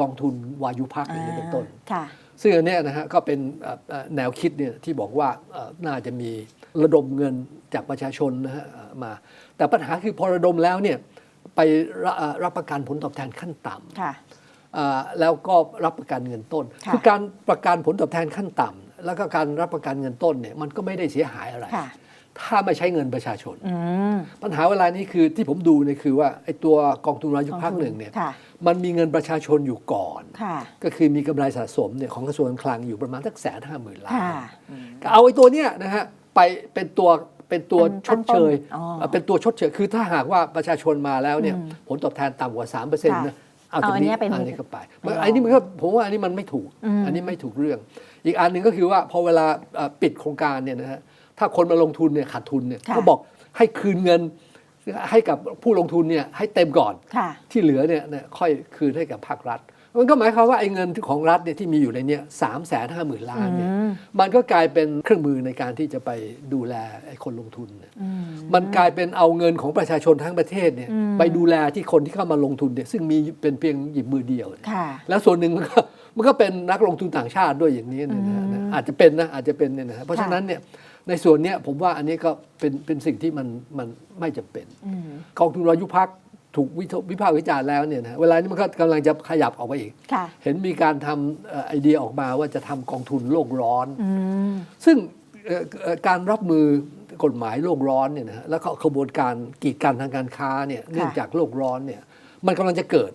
กองทุนวายุพักอย่างนี้เป็นต้น ค่ะ ซึ่งอันเนี้ยนะฮะก็เป็นเอ่อเอ่อแนวคิดเนี่ยที่บอกว่าเอ่อน่าจะมีระดมเงินจากประชาชนนะฮะเอ่อมา แต่ปัญหาคือพอระดมแล้วเนี่ยไปรับเอ่อรับประกันผลตอบแทนขั้นต่ำ ค่ะ อ่าแล้วก็รับประกันเงินต้นค่ะอการประกันผลตอบแทนขั้นต่ำแล้วก็การรับประกันเงินต้นเนี่ยมันก็ไม่ได้เสียหายอะไร ค่ะ ถ้าไม่ใช้เงินประชาชนอืมปัญหาเวลานี้คือที่ผมดูเนี่ยคือว่าไอ้ตัวกองทุนรายยุคพักหนึ่งเนี่ยค่ะมันมีเงินประชาชนอยู่ก่อนค่ะก็คือมีกำไรสะสมเนี่ยของกระทรวงการคลังอยู่ประมาณสักแสนห้าหมื่นล้านค่ะก็เอาไอ้ตัวเนี้ยนะฮะไปเป็นตัวเป็นตัวเป็นชดเชยตั้งต้นอ๋อเอ่อเป็นตัวชดเชยคือถ้าหากว่าประชาชนมาแล้วเนี่ยอืมผลตอบแทนต่ำกว่า3%เปอร์เซ็นต์นะเอาเอาตรงอันเนี้นี้ยเป็นอันนี้เข้าไปไปลองอันนี้มันก็ผมว่าอันนี้มันไม่ถูกอืมอันนี้ไม่ถูกเรื่อง อีกอันหนึ่งก็คือว่าพอเวลาเอ่อปิดโครงการเนี่ยนะฮะ ถ้าคนมาลงทุนเนี่ยขาดทุนเนี่ยค่ะก็บอกให้คืนเงินให้กับผู้ลงทุนเนี่ยให้เต็มก่อนค่ะที่เหลือเนี่ยเนี่ยค่อยคืนให้กับภาครัฐ มันก็หมายความว่าไอ้เงินของรัฐเนี่ยที่มีอยู่ในเนี้สามแสนห้าหมื่นล้านเนี่ยอืมมันก็กลายเป็นเครื่องมือในการที่จะไปดูแลไอ้คนลงทุนเนี่ยอืมมันกลายเป็นเอาเงินของประชาชนทั้งประเทศเนี่ยอืมไปดูแลที่คนที่เข้ามาลงทุนเนี่ยซึ่งมีเป็นเพียงหยิบมือเดียวเนี่ยค่ะแล้วส่วนหนึ่งมันก็มันก็เป็นนักลงทุนต่างชาติด้วยอย่างนี้เนยนะฮะอืมอาจจะเป็นนะอาจจะเป็นเนี่ยนะฮะเพราะฉะนั้นเนี่ย ในส่วนเนี้ยผมว่าอันนี้ก็เป็นเป็นสิ่งที่มันมันไม่จำเป็นอืมกองทุนรอยุพักถูกวิทวิพากษ์วิจารณ์แล้วเนี่ยนะเวลานี้มันก็กำลังจะขยับออกไปอีกค่ะเห็นมีการทำเอ่อไอเดียออกมาว่าจะทำกองทุนโลกร้อนอืมซึ่งเอ่อเอ่อการรับมือกฎหมายโลกร้อนเนี่ยนะฮะแล้วก็ขบวนการกีดกันทางการค้าเนี่ยเนื่องจากโลกร้อนเนี่ยมันกำลังจะเกิด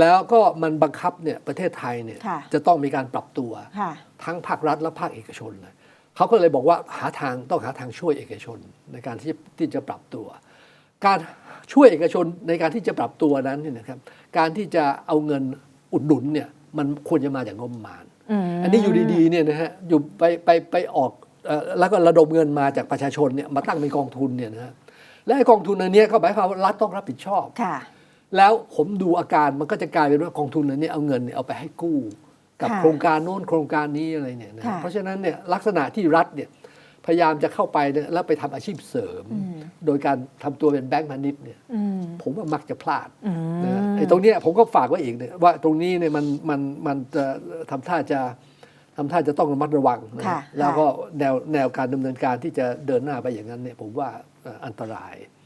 แล้วก็มันบังคับเนี่ยประเทศไทยเนี่ยค่ะจะต้องมีการปรับตัวค่ะทั้งภาครัฐและภาคเอกชนเลย เขาก็เลยบอกว่าหาทางต้องหาทางช่วยเอกชนในการที่ที่จะปรับตัว การช่วยเอกชนในการที่จะปรับตัวนั้นเนี่ยนะครับ การที่จะเอาเงินอุดหนุนเนี่ยมันควรจะมาจากงบประมาณอืมอันนี้อยู่ดีๆเนี่ยนะฮะอยู่ไปไปไปออกเอ่อแล้วก็ระดมเงินมาจากประชาชนเนี่ยมาตั้งเป็นกองทุนเนี่ยนะฮะและไอ้กองทุนอันเนี้ยก็หมายความว่ารัฐต้องรับผิดชอบค่ะแล้วผมดูอาการมันก็จะกลายเป็นว่ากองทุนอันนี้เอาเงินเนี่ยเอาไปให้กู้ กับค่ะโครงการโน้นโครงการนี้อะไรเนี่ยนะค่ะเพราะฉะนั้นเนี่ยลักษณะที่รัฐเนี่ยพยายามจะเข้าไปเนี่ยแล้วไปทำอาชีพเสริมอืมโดยการทำตัวเป็นแบงก์พาณิชย์เนี่ยอืมผมว่ามักจะพลาดอืมนะฮะไอ้ตรงเนี้ยผมก็ฝากไว้อีกเนี่ยว่าตรงนี้เนี่ยมันมันมันจะทำท่าจะทำท่าจะต้องระมัดระวังนะค่ะฮะแล้วก็แนวแนวการดำเนินการที่จะเดินหน้าไปอย่างนั้นเนี่ยผมว่าเอ่ออันตรายอ